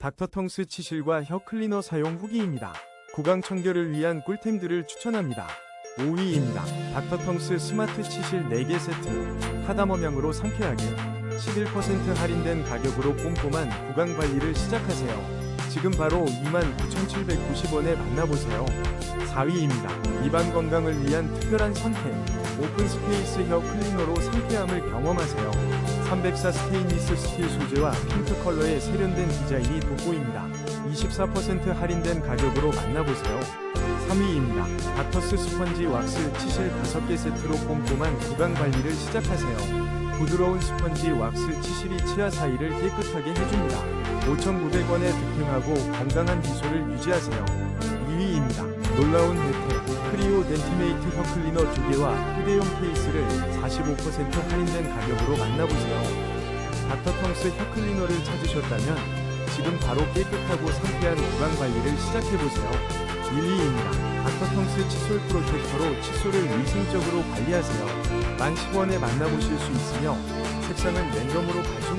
닥터텅스 치실과 혀 클리너 사용 후기입니다. 구강 청결을 위한 꿀템들을 추천합니다. 5위입니다. 닥터텅스 스마트 치실 4개 세트. 카다멈향으로 상쾌하게 11% 할인된 가격으로 꼼꼼한 구강 관리를 시작하세요. 지금 바로 29,790원에 만나보세요. 4위입니다. 입안 건강을 위한 특별한 선택. 오픈 스페이스 혀 클리너로 상쾌함을 경험하세요. 304 스테인리스 스틸 소재와 핑크 컬러의 세련된 디자인이 돋보입니다. 24% 할인된 가격으로 만나보세요. 3위입니다. 닥터스 스펀지 왁스 치실 5개 세트로 꼼꼼한 구강 관리를 시작하세요. 부드러운 스펀지 왁스 치실이 치아 사이를 깨끗하게 해줍니다. 5,900원에 득템하고 건강한 미소를 유지하세요. 2위입니다. 놀라운 혜택. 크리오 덴티메이트 혀 클리너 2개와 휴대용 케이스를 45% 할인된 가격으로 만나보세요. 닥터텅스 혀 클리너를 찾으셨다면 지금 바로 깨끗하고 상쾌한 구강 관리를 시작해보세요. 1위입니다. 닥터텅스 칫솔 프로텍터로 칫솔을 위생적으로 관리하세요. 11,000원에 만나보실 수 있으며 색상은 랜덤으로 발송됩니다.